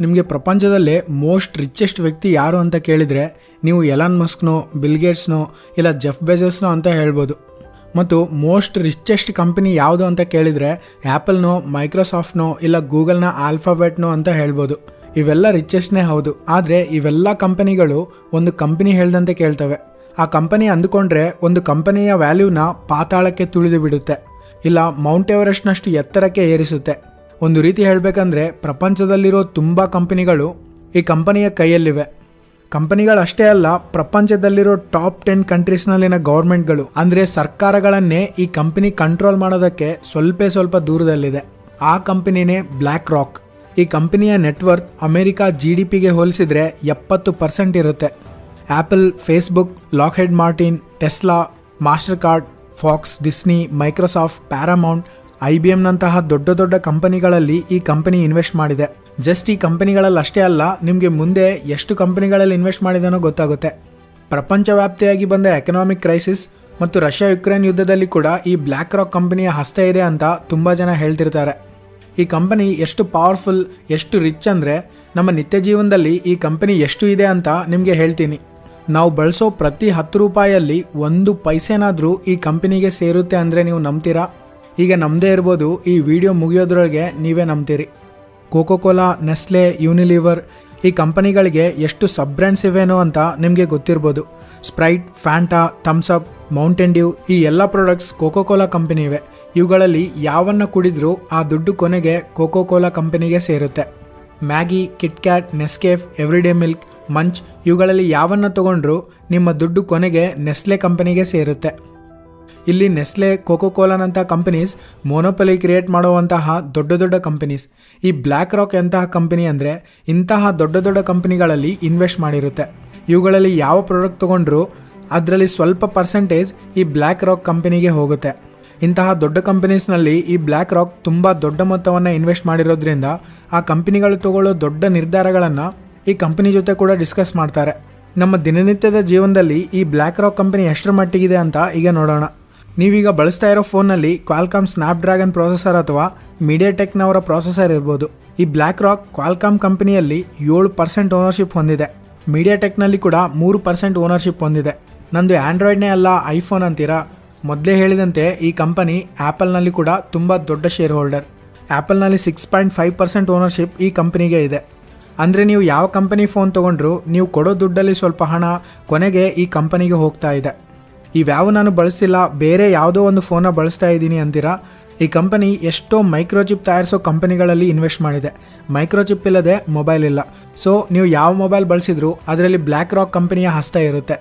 ನಿಮಗೆ ಪ್ರಪಂಚದಲ್ಲೇ most richest ವ್ಯಕ್ತಿ ಯಾರು ಅಂತ ಕೇಳಿದರೆ ನೀವು ಎಲಾನ್ ಮಸ್ಕ್ನೋ ಬಿಲ್ಗೇಟ್ಸ್ನೋ ಇಲ್ಲ ಜೆಫ್ ಬೆಜಸ್ನೋ ಅಂತ ಹೇಳ್ಬೋದು. ಮತ್ತು ಮೋಸ್ಟ್ ರಿಚೆಸ್ಟ್ ಕಂಪನಿ ಯಾವುದು ಅಂತ ಕೇಳಿದರೆ ಆ್ಯಪಲ್ನೋ ಮೈಕ್ರೋಸಾಫ್ಟ್ನೋ ಇಲ್ಲ ಗೂಗಲ್ನ ಆಲ್ಫಾಬೆಟ್ನೋ ಅಂತ ಹೇಳ್ಬೋದು. ಇವೆಲ್ಲ ರಿಚೆಸ್ಟ್ನೇ ಹೌದು. ಆದರೆ ಇವೆಲ್ಲ ಕಂಪನಿಗಳು ಒಂದು ಕಂಪನಿ ಹೇಳ್ದಂತೆ ಕೇಳ್ತವೆ. ಆ ಕಂಪನಿ ಅಂದುಕೊಂಡ್ರೆ ಒಂದು ಕಂಪನಿಯ ವ್ಯಾಲ್ಯೂನ ಪಾತಾಳಕ್ಕೆ ತುಳಿದು ಬಿಡುತ್ತೆ. ಇಲ್ಲ ಮೌಂಟ್ ಎವರೆಸ್ಟ್ನಷ್ಟು ಎತ್ತರಕ್ಕೆ ಏರಿಸುತ್ತೆ. ಒಂದು ರೀತಿ ಹೇಳಬೇಕಂದ್ರೆ ಪ್ರಪಂಚದಲ್ಲಿರೋ ತುಂಬ ಕಂಪನಿಗಳು ಈ ಕಂಪನಿಯ ಕೈಯಲ್ಲಿವೆ. ಕಂಪನಿಗಳಷ್ಟೇ ಅಲ್ಲ, ಪ್ರಪಂಚದಲ್ಲಿರೋ ಟಾಪ್ ಟೆನ್ ಕಂಟ್ರೀಸ್ನಲ್ಲಿನ ಗೌರ್ಮೆಂಟ್ಗಳು, ಅಂದರೆ ಸರ್ಕಾರಗಳನ್ನೇ ಈ ಕಂಪನಿ ಕಂಟ್ರೋಲ್ ಮಾಡೋದಕ್ಕೆ ಸ್ವಲ್ಪ ಸ್ವಲ್ಪ ದೂರದಲ್ಲಿದೆ. ಆ ಕಂಪನಿನೇ ಬ್ಲ್ಯಾಕ್ ರಾಕ್ ಈ ಕಂಪನಿಯ ನೆಟ್ವರ್ಕ್ ಅಮೆರಿಕಾ ಜಿ ಡಿ ಪಿಗೆ ಹೋಲಿಸಿದ್ರೆ ಎಪ್ಪತ್ತು ಪರ್ಸೆಂಟ್ ಇರುತ್ತೆ. Apple Facebook, Lockheed Martin, Tesla Mastercard Fox, Disney, Microsoft, Paramount I B ಎಂನಂತಹ ದೊಡ್ಡ ದೊಡ್ಡ ಕಂಪನಿಗಳಲ್ಲಿ ಈ ಕಂಪನಿ ಇನ್ವೆಸ್ಟ್ ಮಾಡಿದೆ. ಜಸ್ಟ್ ಈ ಕಂಪನಿಗಳಲ್ಲಿ ಅಷ್ಟೇ ಅಲ್ಲ, ನಿಮಗೆ ಮುಂದೆ ಎಷ್ಟು ಕಂಪನಿಗಳಲ್ಲಿ ಇನ್ವೆಸ್ಟ್ ಮಾಡಿದನೋ ಗೊತ್ತಾಗುತ್ತೆ. ಪ್ರಪಂಚವ್ಯಾಪ್ತಿಯಾಗಿ ಬಂದ ಎಕನಾಮಿಕ್ ಕ್ರೈಸಿಸ್ ಮತ್ತು ರಷ್ಯಾ ಯುಕ್ರೇನ್ ಯುದ್ಧದಲ್ಲಿ ಕೂಡ ಈ ಬ್ಲ್ಯಾಕ್ ರಾಕ್ ಕಂಪನಿಯ ಹಸ್ತ ಇದೆ ಅಂತ ತುಂಬ ಜನ ಹೇಳ್ತಿರ್ತಾರೆ. ಈ ಕಂಪನಿ ಎಷ್ಟು ಪವರ್ಫುಲ್ ಎಷ್ಟು ರಿಚ್ ಅಂದರೆ ನಮ್ಮ ನಿತ್ಯ ಜೀವನದಲ್ಲಿ ಈ ಕಂಪನಿ ಎಷ್ಟು ಇದೆ ಅಂತ ನಿಮಗೆ ಹೇಳ್ತೀನಿ. ನಾವು ಬಳಸೋ ಪ್ರತಿ ಹತ್ತು ರೂಪಾಯಲ್ಲಿ ಒಂದು ಪೈಸೆನಾದರೂ ಈ ಕಂಪನಿಗೆ ಸೇರುತ್ತೆ ಅಂದರೆ ನೀವು ನಂಬ್ತೀರಾ? ಈಗ ನಮ್ಮದೇ ಇರ್ಬೋದು, ಈ ವಿಡಿಯೋ ಮುಗಿಯೋದ್ರೊಳಗೆ ನೀವೇ ನಂಬ್ತೀರಿ. ಕೋಕೋ ಕೋಲಾ ನೆಸ್ಲೆ ಯೂನಿಲಿವರ್ ಈ ಕಂಪನಿಗಳಿಗೆ ಎಷ್ಟು ಸಬ್ ಬ್ರ್ಯಾಂಡ್ಸ್ ಇವೇನೋ ಅಂತ ನಿಮಗೆ ಗೊತ್ತಿರ್ಬೋದು. Sprite Fanta Thums Up Mountain Dew ಈ ಎಲ್ಲ ಪ್ರಾಡಕ್ಟ್ಸ್ ಕೋಕೋ ಕೋಲಾ ಕಂಪನಿ ಇವೆ. ಇವುಗಳಲ್ಲಿ ಯಾವನ್ನ ಕುಡಿದ್ರೂ ಆ ದುಡ್ಡು ಕೊನೆಗೆ ಕೋಕೋ ಕೋಲಾ ಕಂಪನಿಗೆ ಸೇರುತ್ತೆ. Maggi KitKat Nescafe everyday milk Munch ಇವುಗಳಲ್ಲಿ ಯಾವನ್ನ ತಗೊಂಡ್ರೂ ನಿಮ್ಮ ದುಡ್ಡು ಕೊನೆಗೆ ನೆಸ್ಲೆ ಕಂಪನಿಗೆ ಸೇರುತ್ತೆ. ಇಲ್ಲಿ ನೆಸ್ಲೆ ಕೋಕೋ ಕೋಲಾನಂಥ ಕಂಪನೀಸ್ ಮೋನೋಪಲಿ ಕ್ರಿಯೇಟ್ ಮಾಡುವಂತಹ ದೊಡ್ಡ ದೊಡ್ಡ ಕಂಪನೀಸ್ ಈ ಬ್ಲ್ಯಾಕ್ ರಾಕ್ ಎಂತಹ ಕಂಪನಿ ಅಂದರೆ ಇಂತಹ ದೊಡ್ಡ ದೊಡ್ಡ ಕಂಪನಿಗಳಲ್ಲಿ ಇನ್ವೆಸ್ಟ್ ಮಾಡಿರುತ್ತೆ. ಇವುಗಳಲ್ಲಿ ಯಾವ ಪ್ರಾಡಕ್ಟ್ ತೊಗೊಂಡ್ರೂ ಅದರಲ್ಲಿ ಸ್ವಲ್ಪ ಪರ್ಸೆಂಟೇಜ್ ಈ ಬ್ಲ್ಯಾಕ್ ರಾಕ್ ಕಂಪನಿಗೆ ಹೋಗುತ್ತೆ. ಇಂತಹ ದೊಡ್ಡ ಕಂಪನೀಸ್ನಲ್ಲಿ ಈ ಬ್ಲ್ಯಾಕ್ ರಾಕ್ ತುಂಬ ದೊಡ್ಡ ಮೊತ್ತವನ್ನು ಇನ್ವೆಸ್ಟ್ ಮಾಡಿರೋದ್ರಿಂದ ಆ ಕಂಪನಿಗಳು ತಗೊಳ್ಳೋ ದೊಡ್ಡ ನಿರ್ಧಾರಗಳನ್ನು ಈ ಕಂಪನಿ ಜೊತೆ ಕೂಡ ಡಿಸ್ಕಸ್ ಮಾಡ್ತಾರೆ. ನಮ್ಮ ದಿನನಿತ್ಯದ ಜೀವನದಲ್ಲಿ ಈ ಬ್ಲ್ಯಾಕ್ ರಾಕ್ ಕಂಪನಿ ಎಷ್ಟರ ಮಟ್ಟಿಗಿದೆ ಅಂತ ಈಗ ನೋಡೋಣ. ನೀವೀಗ ಬಳಸ್ತಾ ಇರೋ ಫೋನಲ್ಲಿ ಕ್ವಾಲ್ಕಾಮ್ ಸ್ನ್ಯಾಪ್ ಡ್ರ್ಯಾಗನ್ ಪ್ರೊಸೆಸರ್ ಅಥವಾ ಮೀಡಿಯಾ ಟೆಕ್ನವರ ಪ್ರೊಸೆಸರ್ ಇರ್ಬೋದು. ಈ ಬ್ಲ್ಯಾಕ್ ರಾಕ್ ಕ್ವಾಲ್ಕಾಮ್ ಕಂಪನಿಯಲ್ಲಿ ಏಳು ಪರ್ಸೆಂಟ್ ಓನರ್ಶಿಪ್ ಹೊಂದಿದೆ. ಮೀಡಿಯಾ ಟೆಕ್ನಲ್ಲಿ ಕೂಡ ಮೂರು ಪರ್ಸೆಂಟ್ ಓನರ್ಶಿಪ್ ಹೊಂದಿದೆ. ನಂದು ಆ್ಯಂಡ್ರಾಯ್ಡ್ನೇ ಅಲ್ಲ ಐಫೋನ್ ಅಂತೀರಾ? ಮೊದಲೇ ಹೇಳಿದಂತೆ ಈ ಕಂಪನಿ ಆ್ಯಪಲ್ನಲ್ಲಿ ಕೂಡ ತುಂಬ ದೊಡ್ಡ share holder ಆ್ಯಪಲ್ನಲ್ಲಿ six point five percent ownership ಈ ಕಂಪನಿಗೆ ಇದೆ. ಅಂದರೆ ನೀವು ಯಾವ ಕಂಪನಿ ಫೋನ್ ತೊಗೊಂಡ್ರು, ನೀವು ಕೊಡೋ ದುಡ್ಡಲ್ಲಿ ಸ್ವಲ್ಪ ಹಣ ಕೊನೆಗೆ ಈ ಕಂಪನಿಗೆ ಹೋಗ್ತಾ ಇದೆ. ಇವ್ಯಾವು ನಾನು ಬಳಸ್ತಿಲ್ಲ, ಬೇರೆ ಯಾವುದೋ ಒಂದು ಫೋನ ಬಳಸ್ತಾ ಇದ್ದೀನಿ ಅಂತೀರಾ? ಈ ಕಂಪನಿ ಎಷ್ಟೋ ಮೈಕ್ರೋಚಿಪ್ ತಯಾರಿಸೋ ಕಂಪನಿಗಳಲ್ಲಿ ಇನ್ವೆಸ್ಟ್ ಮಾಡಿದೆ. ಮೈಕ್ರೋಚಿಪ್ ಇಲ್ಲದೆ ಮೊಬೈಲ್ ಇಲ್ಲ. ಸೊ ನೀವು ಯಾವ ಮೊಬೈಲ್ ಬಳಸಿದ್ರು ಅದರಲ್ಲಿ ಬ್ಲ್ಯಾಕ್ ರಾಕ್ ಕಂಪನಿಯ ಹಸ್ತ ಇರುತ್ತೆ.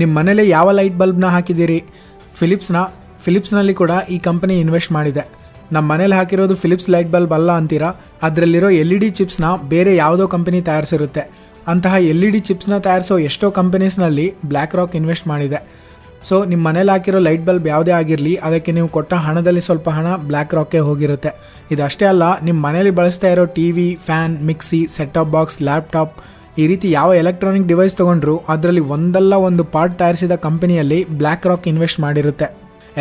ನಿಮ್ಮ ಮನೇಲಿ ಯಾವ ಲೈಟ್ ಬಲ್ಬ್ನ ಹಾಕಿದ್ದೀರಿ? ಫಿಲಿಪ್ಸ್ನ ಫಿಲಿಪ್ಸ್ನಲ್ಲಿ ಕೂಡ ಈ ಕಂಪನಿ ಇನ್ವೆಸ್ಟ್ ಮಾಡಿದೆ. ನಮ್ಮ ಮನೇಲಿ ಹಾಕಿರೋದು ಫಿಲಿಪ್ಸ್ ಲೈಟ್ ಬಲ್ಬ್ ಅಲ್ಲ ಅಂತೀರಾ? ಅದರಲ್ಲಿರೋ ಎಲ್ ಇ ಡಿ ಚಿಪ್ಸ್ನ ಬೇರೆ ಯಾವುದೋ ಕಂಪನಿ ತಯಾರಿಸಿರುತ್ತೆ. ಅಂತಹ ಎಲ್ ಇ ಡಿ ಚಿಪ್ಸ್ನ ತಯಾರಿಸೋ ಎಷ್ಟೋ ಕಂಪನೀಸ್ನಲ್ಲಿ ಬ್ಲ್ಯಾಕ್ ರಾಕ್ ಇನ್ವೆಸ್ಟ್ ಮಾಡಿದೆ. ಸೊ ನಿಮ್ಮ ಮನೇಲಿ ಹಾಕಿರೋ ಲೈಟ್ ಬಲ್ಬ್ ಯಾವುದೇ ಆಗಿರಲಿ, ಅದಕ್ಕೆ ನೀವು ಕೊಟ್ಟ ಹಣದಲ್ಲಿ ಸ್ವಲ್ಪ ಹಣ ಬ್ಲ್ಯಾಕ್ ರಾಕ್ಗೆ ಹೋಗಿರುತ್ತೆ. ಇದಷ್ಟೇ ಅಲ್ಲ ನಿಮ್ಮ ಮನೇಲಿ ಬಳಸ್ತಾ ಇರೋ T V fan mixie set box laptop ಈ ರೀತಿ ಯಾವ ಎಲೆಕ್ಟ್ರಾನಿಕ್ ಡಿವೈಸ್ ತೊಗೊಂಡ್ರು, ಅದರಲ್ಲಿ ಒಂದಲ್ಲ ಒಂದು ಪಾರ್ಟ್ ತಯಾರಿಸಿದ ಕಂಪನಿಯಲ್ಲಿ ಬ್ಲ್ಯಾಕ್ ರಾಕ್ ಇನ್ವೆಸ್ಟ್ ಮಾಡಿರುತ್ತೆ.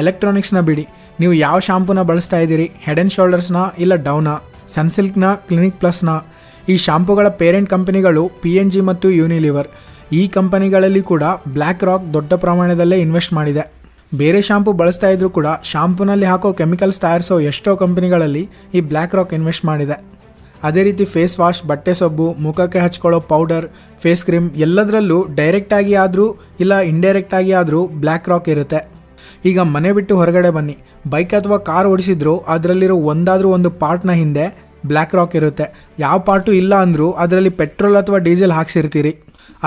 ಎಲೆಕ್ಟ್ರಾನಿಕ್ಸ್ನ ಬಿಡಿ, ನೀವು ಯಾವ ಶಾಂಪೂನ ಬಳಸ್ತಾ ಇದ್ದೀರಿ ಹೆಡ್ ಆ್ಯಂಡ್ ಶೋಲ್ಡರ್ಸ್ನ ಇಲ್ಲ ಡೌನ ಸನ್ಸಿಲ್ಕ್ನ ಕ್ಲಿನಿಕ್ ಪ್ಲಸ್ನ ಈ ಶಾಂಪೂಗಳ ಪೇರೆಂಟ್ ಕಂಪನಿಗಳು ಪಿ ಎನ್ ಜಿ ಮತ್ತು ಯೂನಿಲಿವರ್ ಈ ಕಂಪನಿಗಳಲ್ಲಿ ಕೂಡ ಬ್ಲ್ಯಾಕ್ ರಾಕ್ ದೊಡ್ಡ ಪ್ರಮಾಣದಲ್ಲೇ ಇನ್ವೆಸ್ಟ್ ಮಾಡಿದೆ. ಬೇರೆ ಶಾಂಪು ಬಳಸ್ತಾ ಇದ್ರೂ ಕೂಡ ಶಾಂಪೂನಲ್ಲಿ ಹಾಕೋ ಕೆಮಿಕಲ್ಸ್ ತಯಾರಿಸೋ ಎಷ್ಟೋ ಕಂಪನಿಗಳಲ್ಲಿ ಈ ಬ್ಲ್ಯಾಕ್ ರಾಕ್ ಇನ್ವೆಸ್ಟ್ ಮಾಡಿದೆ. ಅದೇ ರೀತಿ ಫೇಸ್ ವಾಶ್ ಬಟ್ಟೆ ಸೊಬ್ಬು ಮುಖಕ್ಕೆ ಹಚ್ಕೊಳ್ಳೋ ಪೌಡರ್ ಫೇಸ್ ಕ್ರೀಮ್ ಎಲ್ಲದರಲ್ಲೂ ಡೈರೆಕ್ಟಾಗಿ ಆದರೂ ಇಲ್ಲ ಇಂಡೈರೆಕ್ಟಾಗಿ ಆದರೂ ಬ್ಲ್ಯಾಕ್ ರಾಕ್ ಇರುತ್ತೆ. ಈಗ ಮನೆ ಬಿಟ್ಟು ಹೊರಗಡೆ ಬನ್ನಿ. ಬೈಕ್ ಅಥವಾ ಕಾರ್ ಓಡಿಸಿದ್ರು ಅದರಲ್ಲಿರೋ ಒಂದಾದರೂ ಒಂದು ಪಾರ್ಟ್ನ ಹಿಂದೆ ಬ್ಲ್ಯಾಕ್ ರಾಕ್ ಇರುತ್ತೆ. ಯಾವ ಪಾರ್ಟು ಇಲ್ಲ ಅಂದರೂ ಅದರಲ್ಲಿ ಪೆಟ್ರೋಲ್ ಅಥವಾ ಡೀಸೆಲ್ ಹಾಕ್ಸಿರ್ತೀರಿ.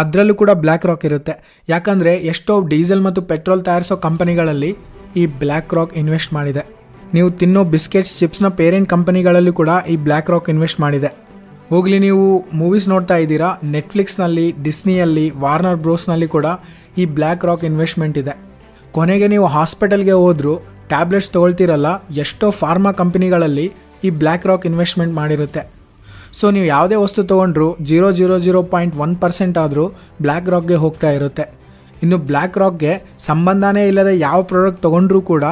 ಅದರಲ್ಲೂ ಕೂಡ ಬ್ಲ್ಯಾಕ್ ರಾಕ್ ಇರುತ್ತೆ. ಯಾಕಂದರೆ ಎಷ್ಟೋ ಡೀಸೆಲ್ ಮತ್ತು ಪೆಟ್ರೋಲ್ ತಯಾರಿಸೋ ಕಂಪನಿಗಳಲ್ಲಿ ಈ ಬ್ಲ್ಯಾಕ್ ರಾಕ್ ಇನ್ವೆಸ್ಟ್ ಮಾಡಿದೆ. ನೀವು ತಿನ್ನೋ ಬಿಸ್ಕೆಟ್ಸ್, ಚಿಪ್ಸ್ನ ಪೇರೆಂಟ್ ಕಂಪನಿಗಳಲ್ಲೂ ಕೂಡ ಈ ಬ್ಲ್ಯಾಕ್ ರಾಕ್ ಇನ್ವೆಸ್ಟ್ ಮಾಡಿದೆ. ಹೋಗಲಿ ನೀವು ಮೂವೀಸ್ ನೋಡ್ತಾ ಇದ್ದೀರಾ ನೆಟ್ಫ್ಲಿಕ್ಸ್ನಲ್ಲಿ ಡಿಸ್ನಿಯಲ್ಲಿ ವಾರ್ನರ್ ಬ್ರೋಸ್ನಲ್ಲಿ ಕೂಡ ಈ ಬ್ಲ್ಯಾಕ್ ರಾಕ್ ಇನ್ವೆಸ್ಟ್ಮೆಂಟ್ ಇದೆ. ಕೊನೆಗೆ ನೀವು ಹಾಸ್ಪಿಟಲ್ಗೆ ಹೋದರೂ ಟ್ಯಾಬ್ಲೆಟ್ಸ್ ತೊಗೊಳ್ತಿರಲ್ಲ, ಎಷ್ಟೋ ಫಾರ್ಮಾ ಕಂಪನಿಗಳಲ್ಲಿ ಈ ಬ್ಲ್ಯಾಕ್ ರಾಕ್ ಇನ್ವೆಸ್ಟ್ಮೆಂಟ್ ಮಾಡಿರುತ್ತೆ. ಸೊ ನೀವು ಯಾವುದೇ ವಸ್ತು ತೊಗೊಂಡ್ರು zero zero zero point one percent ಆದರೂ ಬ್ಲ್ಯಾಕ್ ರಾಕ್ಗೆ ಹೋಗ್ತಾ ಇರುತ್ತೆ. ಇನ್ನು ಬ್ಲ್ಯಾಕ್ ರಾಕ್ಗೆ ಸಂಬಂಧನೇ ಇಲ್ಲದ ಯಾವ ಪ್ರಾಡಕ್ಟ್ ತೊಗೊಂಡ್ರೂ ಕೂಡ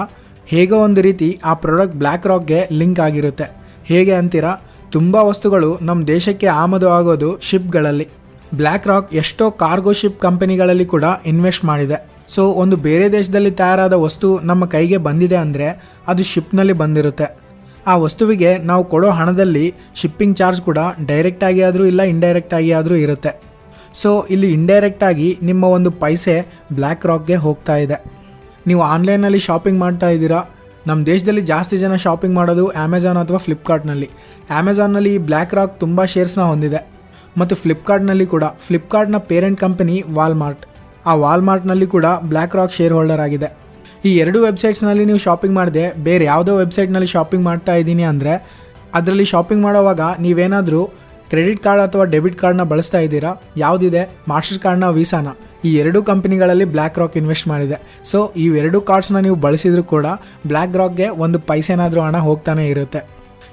ಹೇಗೋ ಒಂದು ರೀತಿ ಆ ಪ್ರಾಡಕ್ಟ್ ಬ್ಲ್ಯಾಕ್ ರಾಕ್ಗೆ ಲಿಂಕ್ ಆಗಿರುತ್ತೆ. ಹೇಗೆ ಅಂತೀರಾ? ತುಂಬ ವಸ್ತುಗಳು ನಮ್ಮ ದೇಶಕ್ಕೆ ಆಮದು ಆಗೋದು ಶಿಪ್ಗಳಲ್ಲಿ ಬ್ಲ್ಯಾಕ್ ರಾಕ್ ಎಷ್ಟೋ ಕಾರ್ಗೋ ಶಿಪ್ ಕಂಪನಿಗಳಲ್ಲಿ ಕೂಡ ಇನ್ವೆಸ್ಟ್ ಮಾಡಿದೆ. ಸೊ ಒಂದು ಬೇರೆ ದೇಶದಲ್ಲಿ ತಯಾರಾದ ವಸ್ತು ನಮ್ಮ ಕೈಗೆ ಬಂದಿದೆ ಅಂದರೆ ಅದು ಶಿಪ್ನಲ್ಲಿ ಬಂದಿರುತ್ತೆ. ಆ ವಸ್ತುವಿಗೆ ನಾವು ಕೊಡೋ ಹಣದಲ್ಲಿ ಶಿಪ್ಪಿಂಗ್ ಚಾರ್ಜ್ ಕೂಡ ಡೈರೆಕ್ಟಾಗಿ ಆದರೂ ಇಲ್ಲ ಇಂಡೈರೆಕ್ಟ್ ಆಗಿ ಆದರೂ ಇರುತ್ತೆ. ಸೊ ಇಲ್ಲಿ ಇಂಡೈರೆಕ್ಟ್ ಆಗಿ ನಿಮ್ಮ ಒಂದು ಪೈಸೆ ಬ್ಲ್ಯಾಕ್ ರಾಕ್ಗೆ ಹೋಗ್ತಾ ಇದೆ. ನೀವು ಆನ್ಲೈನಲ್ಲಿ ಶಾಪಿಂಗ್ ಮಾಡ್ತಾ ಇದ್ದೀರಾ? ನಮ್ಮ ದೇಶದಲ್ಲಿ ಜಾಸ್ತಿ ಜನ ಶಾಪಿಂಗ್ ಮಾಡೋದು ಅಮೆಝಾನ್ ಅಥವಾ ಫ್ಲಿಪ್ಕಾರ್ಟ್ನಲ್ಲಿ ಅಮೆಝಾನ್ನಲ್ಲಿ ಈ ಬ್ಲ್ಯಾಕ್ ರಾಕ್ ತುಂಬ ಶೇರ್ಸ್ನ ಹೊಂದಿದೆ. ಮತ್ತು ಫ್ಲಿಪ್ಕಾರ್ಟ್ನಲ್ಲಿ ಕೂಡ ಫ್ಲಿಪ್ಕಾರ್ಟ್ನ ಪೇರೆಂಟ್ ಕಂಪನಿ ವಾಲ್ಮಾರ್ಟ್ ಆ ವಾಲ್ಮಾರ್ಟ್ನಲ್ಲಿ ಕೂಡ ಬ್ಲ್ಯಾಕ್ ರಾಕ್ ಶೇರ್ ಹೋಲ್ಡರ್ ಆಗಿದೆ. ಈ ಎರಡು ವೆಬ್ಸೈಟ್ಸ್ನಲ್ಲಿ ನೀವು ಶಾಪಿಂಗ್ ಮಾಡಿದೆ, ಬೇರೆ ಯಾವುದೋ ವೆಬ್ಸೈಟ್ನಲ್ಲಿ ಶಾಪಿಂಗ್ ಮಾಡ್ತಾ ಇದ್ದೀನಿ ಅಂದರೆ, ಅದರಲ್ಲಿ ಶಾಪಿಂಗ್ ಮಾಡೋವಾಗ ನೀವೇನಾದರೂ ಕ್ರೆಡಿಟ್ ಕಾರ್ಡ್ ಅಥವಾ ಡೆಬಿಟ್ ಕಾರ್ಡ್ನ ಬಳಸ್ತಾ ಇದ್ದೀರಾ? ಯಾವುದಿದೆ? ಮಾಸ್ಟರ್ ಕಾರ್ಡ್ನ ವೀಸಾನ ಈ ಎರಡು ಕಂಪನಿಗಳಲ್ಲಿ ಬ್ಲ್ಯಾಕ್ ರಾಕ್ ಇನ್ವೆಸ್ಟ್ ಮಾಡಿದೆ. ಸೊ ಈ ಕಾರ್ಡ್ಸ್ನ ನೀವು ಬಳಸಿದರೂ ಕೂಡ ಬ್ಲ್ಯಾಕ್ ರಾಕ್ಗೆ ಒಂದು ಪೈಸೆನಾದರೂ ಹಣ ಹೋಗ್ತಾನೆ ಇರುತ್ತೆ.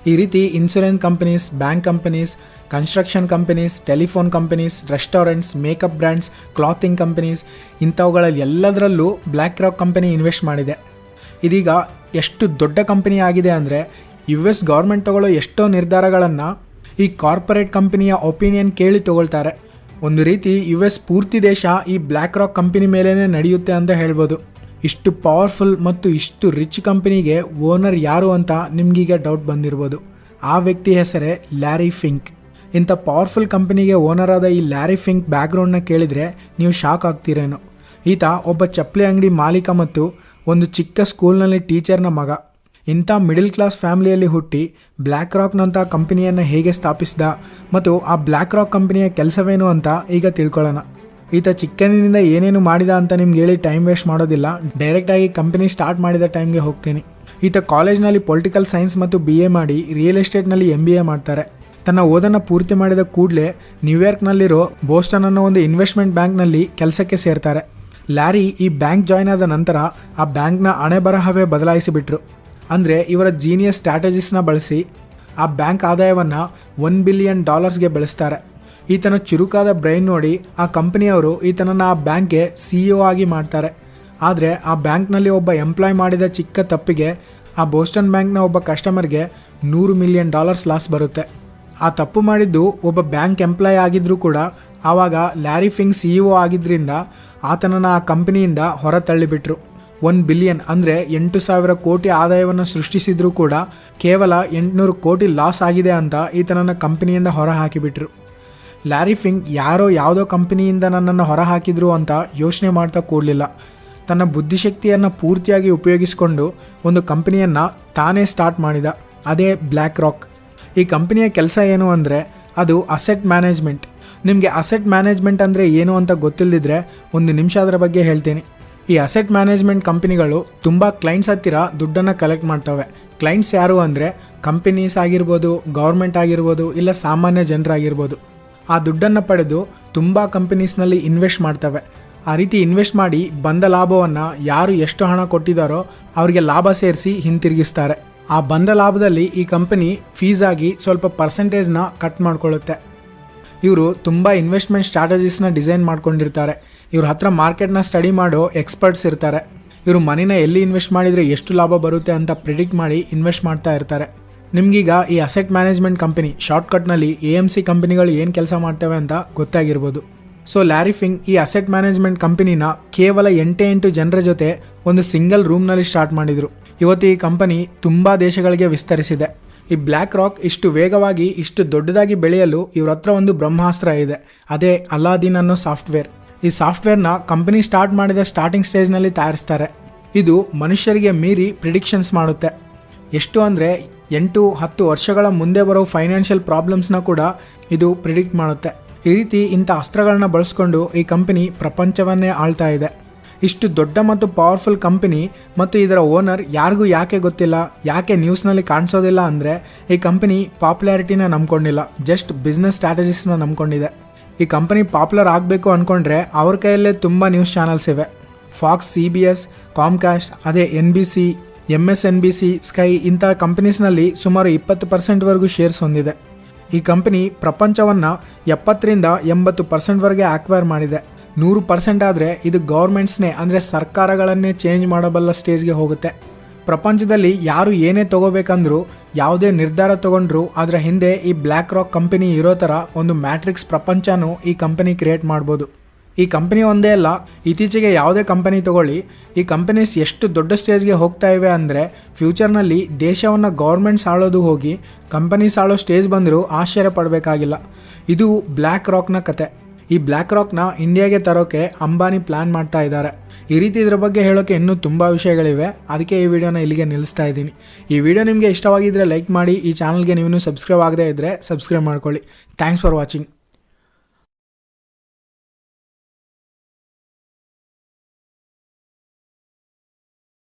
ಈ ರೀತಿ insurance companies bank companies construction companies telephone companies restaurants makeup brands clothing companies ಇಂಥವುಗಳಲ್ಲಿ ಎಲ್ಲದರಲ್ಲೂ ಬ್ಲ್ಯಾಕ್ ರಾಕ್ ಕಂಪನಿ ಇನ್ವೆಸ್ಟ್ ಮಾಡಿದೆ. ಇದೀಗ ಎಷ್ಟು ದೊಡ್ಡ ಕಂಪನಿ ಆಗಿದೆ ಅಂದರೆ ಯು ಎಸ್ ಗೌರ್ಮೆಂಟ್ ತಗೊಳ್ಳೋ ಎಷ್ಟೋ ನಿರ್ಧಾರಗಳನ್ನು ಈ ಕಾರ್ಪೊರೇಟ್ ಕಂಪನಿಯ ಒಪಿನಿಯನ್ ಕೇಳಿ ತಗೊಳ್ತಾರೆ. ಒಂದು ರೀತಿ ಯು ಎಸ್ ಪೂರ್ತಿ ದೇಶ ಈ ಬ್ಲ್ಯಾಕ್ ರಾಕ್ ಕಂಪನಿ ಮೇಲೇ ನಡೆಯುತ್ತೆ ಅಂತ ಹೇಳ್ಬೋದು. ಇಷ್ಟು ಪವರ್ಫುಲ್ ಮತ್ತು ಇಷ್ಟು ರಿಚ್ ಕಂಪನಿಗೆ ಓನರ್ ಯಾರು ಅಂತ ನಿಮಗೀಗ ಡೌಟ್ ಬಂದಿರ್ಬೋದು. ಆ ವ್ಯಕ್ತಿ ಹೆಸರೇ ಲ್ಯಾರಿ ಫಿಂಕ್ ಇಂಥ ಪವರ್ಫುಲ್ ಕಂಪನಿಗೆ ಓನರ್ ಆದ ಈ ಲ್ಯಾರಿ ಫಿಂಕ್ ಬ್ಯಾಕ್ಗ್ರೌಂಡ್ನ ಕೇಳಿದರೆ ನೀವು ಶಾಕ್ ಆಗ್ತೀರೇನೋ. ಈತ ಒಬ್ಬ ಚಪ್ಪಲಿ ಅಂಗಡಿ ಮಾಲೀಕ ಮತ್ತು ಒಂದು ಚಿಕ್ಕ ಸ್ಕೂಲ್ನಲ್ಲಿ ಟೀಚರ್ನ ಮಗ. ಇಂಥ ಮಿಡಿಲ್ ಕ್ಲಾಸ್ ಫ್ಯಾಮಿಲಿಯಲ್ಲಿ ಹುಟ್ಟಿ ಬ್ಲ್ಯಾಕ್ ರಾಕ್ನಂಥ ಕಂಪನಿಯನ್ನು ಹೇಗೆ ಸ್ಥಾಪಿಸಿದ ಮತ್ತು ಆ ಬ್ಲ್ಯಾಕ್ ರಾಕ್ ಕಂಪನಿಯ ಕೆಲಸವೇನು ಅಂತ ಈಗ ತಿಳ್ಕೊಳ್ಳೋಣ. ಈತ ಚಿಕ್ಕನಿಂದ ಏನೇನು ಮಾಡಿದ ಅಂತ ನಿಮ್ಗೆ ಹೇಳಿ ಟೈಮ್ ವೇಸ್ಟ್ ಮಾಡೋದಿಲ್ಲ. ಡೈರೆಕ್ಟಾಗಿ ಕಂಪನಿ ಸ್ಟಾರ್ಟ್ ಮಾಡಿದ ಟೈಮ್ಗೆ ಹೋಗ್ತೀನಿ. ಈತ ಕಾಲೇಜ್ನಲ್ಲಿ ಪೊಲಿಟಿಕಲ್ ಸೈನ್ಸ್ ಮತ್ತು ಬಿ ಎ ಮಾಡಿ ರಿಯಲ್ ಎಸ್ಟೇಟ್ನಲ್ಲಿ ಎಂ ಬಿ ಎ ಮಾಡ್ತಾರೆ. ತನ್ನ ಓದನ್ನು ಪೂರ್ತಿ ಮಾಡಿದ ಕೂಡಲೇ ನ್ಯೂಯಾರ್ಕ್ನಲ್ಲಿರೋ ಬೋಸ್ಟನ್ ಅನ್ನೋ ಒಂದು ಇನ್ವೆಸ್ಟ್ಮೆಂಟ್ ಬ್ಯಾಂಕ್ನಲ್ಲಿ ಕೆಲಸಕ್ಕೆ ಸೇರ್ತಾರೆ. ಲ್ಯಾರಿ ಈ ಬ್ಯಾಂಕ್ ಜಾಯ್ನ್ ಆದ ನಂತರ ಆ ಬ್ಯಾಂಕ್ನ ಹಣೆ ಬರಹವೇ ಬದಲಾಯಿಸಿಬಿಟ್ರು. ಅಂದರೆ ಇವರ ಜೀನಿಯಸ್ ಸ್ಟ್ರಾಟಜಿಸ್ನ ಬಳಸಿ ಆ ಬ್ಯಾಂಕ್ ಆದಾಯವನ್ನು ಒನ್ ಬಿಲಿಯನ್ ಡಾಲರ್ಸ್ಗೆ ಬೆಳೆಸ್ತಾರೆ. ಈತನ ಚುರುಕಾದ ಬ್ರೈನ್ ನೋಡಿ ಆ ಕಂಪನಿಯವರು ಈತನನ್ನು ಆ ಬ್ಯಾಂಕ್ಗೆ ಸಿ ಇ ಆಗಿ ಮಾಡ್ತಾರೆ. ಆದರೆ ಆ ಬ್ಯಾಂಕ್ನಲ್ಲಿ ಒಬ್ಬ ಎಂಪ್ಲಾಯ್ ಮಾಡಿದ ಚಿಕ್ಕ ತಪ್ಪಿಗೆ ಆ ಬೋಸ್ಟನ್ ಬ್ಯಾಂಕ್ನ ಒಬ್ಬ ಕಸ್ಟಮರ್ಗೆ ನೂರು ಮಿಲಿಯನ್ ಡಾಲರ್ಸ್ ಲಾಸ್ ಬರುತ್ತೆ. ಆ ತಪ್ಪು ಮಾಡಿದ್ದು ಒಬ್ಬ ಬ್ಯಾಂಕ್ ಎಂಪ್ಲಾಯ್ ಆಗಿದ್ರೂ ಕೂಡ ಆವಾಗ ಲ್ಯಾರಿ ಫಿಂಗ್ ಸಿ ಇ ಆಗಿದ್ದರಿಂದ ಆತನನ್ನು ಆ ಕಂಪನಿಯಿಂದ ಹೊರ ತಳ್ಳಿಬಿಟ್ರು. ಒನ್ ಬಿಲಿಯನ್ ಅಂದರೆ ಎಂಟು ಸಾವಿರ ಕೋಟಿ ಆದಾಯವನ್ನು ಸೃಷ್ಟಿಸಿದ್ರೂ ಕೂಡ ಕೇವಲ ಎಂಟುನೂರು ಕೋಟಿ ಲಾಸ್ ಆಗಿದೆ ಅಂತ ಈತನನ್ನು ಕಂಪನಿಯಿಂದ ಹೊರ ಹಾಕಿಬಿಟ್ರು. ಲ್ಯಾರಿ ಫಿಂಗ್ ಯಾರೋ ಯಾವುದೋ ಕಂಪನಿಯಿಂದ ನನ್ನನ್ನು ಹೊರಹಾಕಿದ್ರು ಅಂತ ಯೋಚನೆ ಮಾಡ್ತಾ ಕೂಡಲಿಲ್ಲ ತನ್ನ ಬುದ್ಧಿಶಕ್ತಿಯನ್ನು ಪೂರ್ತಿಯಾಗಿ ಉಪಯೋಗಿಸಿಕೊಂಡು ಒಂದು ಕಂಪನಿಯನ್ನು ತಾನೇ ಸ್ಟಾರ್ಟ್ ಮಾಡಿದ. ಅದೇ ಬ್ಲ್ಯಾಕ್ ರಾಕ್ ಈ ಕಂಪನಿಯ ಕೆಲಸ ಏನು ಅಂದರೆ ಅದು ಅಸೆಟ್ ಮ್ಯಾನೇಜ್ಮೆಂಟ್. ನಿಮಗೆ ಅಸೆಟ್ ಮ್ಯಾನೇಜ್ಮೆಂಟ್ ಅಂದರೆ ಏನು ಅಂತ ಗೊತ್ತಿಲ್ಲದಿದ್ದರೆ ಒಂದು ನಿಮಿಷ ಅದರ ಬಗ್ಗೆ ಹೇಳ್ತೀನಿ. ಈ ಅಸೆಟ್ ಮ್ಯಾನೇಜ್ಮೆಂಟ್ ಕಂಪನಿಗಳು ತುಂಬ ಕ್ಲೈಂಟ್ಸ್ ಹತ್ತಿರ ದುಡ್ಡನ್ನು ಕಲೆಕ್ಟ್ ಮಾಡ್ತವೆ. ಕ್ಲೈಂಟ್ಸ್ ಯಾರು ಅಂದರೆ ಕಂಪನೀಸ್ ಆಗಿರ್ಬೋದು ಗೌರ್ಮೆಂಟ್ ಆಗಿರ್ಬೋದು, ಇಲ್ಲ ಸಾಮಾನ್ಯ ಜನರಾಗಿರ್ಬೋದು. ಆ ದುಡ್ಡನ್ನು ಪಡೆದು ತುಂಬ ಕಂಪನೀಸ್ನಲ್ಲಿ ಇನ್ವೆಸ್ಟ್ ಮಾಡ್ತವೆ. ಆ ರೀತಿ ಇನ್ವೆಸ್ಟ್ ಮಾಡಿ ಬಂದ ಲಾಭವನ್ನು ಯಾರು ಎಷ್ಟು ಹಣ ಕೊಟ್ಟಿದ್ದಾರೋ ಅವರಿಗೆ ಲಾಭ ಸೇರಿಸಿ ಹಿಂತಿರುಗಿಸ್ತಾರೆ. ಆ ಬಂದ ಲಾಭದಲ್ಲಿ ಈ ಕಂಪನಿ ಫೀಸಾಗಿ ಸ್ವಲ್ಪ ಪರ್ಸೆಂಟೇಜ್ನ ಕಟ್ ಮಾಡ್ಕೊಳ್ಳುತ್ತೆ. ಇವರು ತುಂಬ ಇನ್ವೆಸ್ಟ್ಮೆಂಟ್ ಸ್ಟ್ರಾಟಜೀಸ್ನ ಡಿಸೈನ್ ಮಾಡ್ಕೊಂಡಿರ್ತಾರೆ. ಇವ್ರ ಹತ್ರ ಮಾರ್ಕೆಟ್ನ ಸ್ಟಡಿ ಮಾಡೋ ಎಕ್ಸ್ಪರ್ಟ್ಸ್ ಇರ್ತಾರೆ. ಇವರು ಮನಿನ ಎಲ್ಲಿ ಇನ್ವೆಸ್ಟ್ ಮಾಡಿದರೆ ಎಷ್ಟು ಲಾಭ ಬರುತ್ತೆ ಅಂತ ಪ್ರಿಡಿಕ್ಟ್ ಮಾಡಿ ಇನ್ವೆಸ್ಟ್ ಮಾಡ್ತಾ ಇರ್ತಾರೆ. ನಿಮಗೀಗ ಈ ಅಸೆಟ್ ಮ್ಯಾನೇಜ್ಮೆಂಟ್ ಕಂಪನಿ ಶಾರ್ಟ್ಕಟ್ನಲ್ಲಿ ಎ ಎಂ ಸಿ ಕಂಪನಿಗಳು ಏನು ಕೆಲಸ ಮಾಡ್ತವೆ ಅಂತ ಗೊತ್ತಾಗಿರ್ಬೋದು. ಸೊ ಲ್ಯಾರಿಫಿಂಗ್ ಈ ಅಸೆಟ್ ಮ್ಯಾನೇಜ್ಮೆಂಟ್ ಕಂಪನಿನ ಕೇವಲ ಎಂಟೇ ಎಂಟು ಜನರ ಜೊತೆ ಒಂದು ಸಿಂಗಲ್ ರೂಮ್ನಲ್ಲಿ ಸ್ಟಾರ್ಟ್ ಮಾಡಿದರು. ಇವತ್ತು ಈ ಕಂಪನಿ ತುಂಬ ದೇಶಗಳಿಗೆ ವಿಸ್ತರಿಸಿದೆ. ಈ ಬ್ಲ್ಯಾಕ್ ರಾಕ್ ಇಷ್ಟು ವೇಗವಾಗಿ, ಇಷ್ಟು ದೊಡ್ಡದಾಗಿ ಬೆಳೆಯಲು ಇವ್ರ ಹತ್ರ ಒಂದು ಬ್ರಹ್ಮಾಸ್ತ್ರ ಇದೆ. ಅದೇ ಅಲಾದೀನ್ ಅನ್ನೋ ಸಾಫ್ಟ್ವೇರ್ ಈ ಸಾಫ್ಟ್ವೇರ್ನ ಕಂಪನಿ ಸ್ಟಾರ್ಟ್ ಮಾಡಿದ ಸ್ಟಾರ್ಟಿಂಗ್ ಸ್ಟೇಜ್ನಲ್ಲಿ ತಯಾರಿಸ್ತಾರೆ. ಇದು ಮನುಷ್ಯರಿಗೆ ಮೀರಿ ಪ್ರಿಡಿಕ್ಷನ್ಸ್ ಮಾಡುತ್ತೆ. ಎಷ್ಟು ಅಂದರೆ ಎಂಟು ಹತ್ತು ವರ್ಷಗಳ ಮುಂದೆ ಬರೋ ಫೈನಾನ್ಷಿಯಲ್ ಪ್ರಾಬ್ಲಮ್ಸ್ನ ಕೂಡ ಇದು ಪ್ರಿಡಿಕ್ಟ್ ಮಾಡುತ್ತೆ. ಈ ರೀತಿ ಇಂಥ ಅಸ್ತ್ರಗಳನ್ನ ಬಳಸ್ಕೊಂಡು ಈ ಕಂಪನಿ ಪ್ರಪಂಚವನ್ನೇ ಆಳ್ತಾ ಇದೆ. ಇಷ್ಟು ದೊಡ್ಡ ಮತ್ತು ಪವರ್ಫುಲ್ ಕಂಪನಿ ಮತ್ತು ಇದರ ಓನರ್ ಯಾರಿಗೂ ಯಾಕೆ ಗೊತ್ತಿಲ್ಲ, ಯಾಕೆ ನ್ಯೂಸ್ನಲ್ಲಿ ಕಾಣಿಸೋದಿಲ್ಲ ಅಂದರೆ ಈ ಕಂಪನಿ ಪಾಪ್ಯುಲಾರಿಟಿನ ನಂಬ್ಕೊಂಡಿಲ್ಲ ಜಸ್ಟ್ ಬಿಸ್ನೆಸ್ ಸ್ಟ್ರಾಟಜಿಸ್ನ ನಂಬ್ಕೊಂಡಿದೆ. ಈ ಕಂಪನಿ ಪಾಪ್ಯುಲರ್ ಆಗಬೇಕು ಅಂದ್ಕೊಂಡ್ರೆ ಅವ್ರ ಕೈಯಲ್ಲೇ ತುಂಬ ನ್ಯೂಸ್ ಚಾನಲ್ಸ್ ಇವೆ. Fox C B S Comcast ಅದೇ N B C M S N B C Sky ಇಂಥ ಕಂಪನೀಸ್ನಲ್ಲಿ ಸುಮಾರು ಇಪ್ಪತ್ತು ಪರ್ಸೆಂಟ್ವರೆಗೂ ಶೇರ್ಸ್ ಹೊಂದಿದೆ. ಈ ಕಂಪನಿ ಪ್ರಪಂಚವನ್ನು ಎಪ್ಪತ್ತರಿಂದ ಎಂಬತ್ತು ಪರ್ಸೆಂಟ್ವರೆಗೆ ಆಕ್ವೈರ್ ಮಾಡಿದೆ. ನೂರು ಪರ್ಸೆಂಟ್ ಆದರೆ ಇದು ಗೌರ್ಮೆಂಟ್ಸ್ನೇ ಅಂದರೆ ಸರ್ಕಾರಗಳನ್ನೇ ಚೇಂಜ್ ಮಾಡಬಲ್ಲ ಸ್ಟೇಜ್ಗೆ ಹೋಗುತ್ತೆ. ಪ್ರಪಂಚದಲ್ಲಿ ಯಾರು ಏನೇ ತಗೋಬೇಕಂದ್ರೂ, ಯಾವುದೇ ನಿರ್ಧಾರ ತಗೊಂಡ್ರು, ಅದರ ಹಿಂದೆ ಈ ಬ್ಲ್ಯಾಕ್ ರಾಕ್ ಕಂಪನಿ ಇರೋ ಥರ ಒಂದು ಮ್ಯಾಟ್ರಿಕ್ಸ್ ಪ್ರಪಂಚನೂ ಈ ಕಂಪನಿ ಕ್ರಿಯೇಟ್ ಮಾಡ್ಬೋದು. ಈ ಕಂಪನಿ ಒಂದೇ ಅಲ್ಲ, ಇತ್ತೀಚೆಗೆ ಯಾವುದೇ ಕಂಪನಿ ತಗೊಳ್ಳಿ, ಈ ಕಂಪನೀಸ್ ಎಷ್ಟು ದೊಡ್ಡ ಸ್ಟೇಜ್ಗೆ ಹೋಗ್ತಾ ಇವೆ ಅಂದರೆ ಫ್ಯೂಚರ್ನಲ್ಲಿ ದೇಶವನ್ನು ಗೌರ್ಮೆಂಟ್ಸ್ ಆಳೋದು ಹೋಗಿ ಕಂಪನಿ ಆಳೋ ಸ್ಟೇಜ್ ಬಂದರೂ ಆಶ್ಚರ್ಯ ಪಡಬೇಕಾಗಿಲ್ಲ. ಇದು ಬ್ಲ್ಯಾಕ್ ರಾಕ್ನ ಕತೆ. ಈ ಬ್ಲ್ಯಾಕ್ ರಾಕ್ನ ಇಂಡಿಯಾಗೆ ತರೋಕೆ ಅಂಬಾನಿ ಪ್ಲ್ಯಾನ್ ಮಾಡ್ತಾ ಇದ್ದಾರೆ. ಈ ರೀತಿ ಇದ್ರ ಬಗ್ಗೆ ಹೇಳೋಕೆ ಇನ್ನೂ ತುಂಬ ವಿಷಯಗಳಿವೆ. ಅದಕ್ಕೆ ಈ ವಿಡಿಯೋನ ಇಲ್ಲಿಗೆ ನಿಲ್ಲಿಸ್ತಾ ಇದ್ದೀನಿ. ಈ ವಿಡಿಯೋ ನಿಮಗೆ ಇಷ್ಟವಾಗಿದ್ದರೆ ಲೈಕ್ ಮಾಡಿ, ಈ ಚಾನಲ್ಗೆ ನೀವು ಸಬ್ಸ್ಕ್ರೈಬ್ ಆಗದೇ ಇದ್ದರೆ ಸಬ್ಸ್ಕ್ರೈಬ್ ಮಾಡ್ಕೊಳ್ಳಿ. Thanks for watching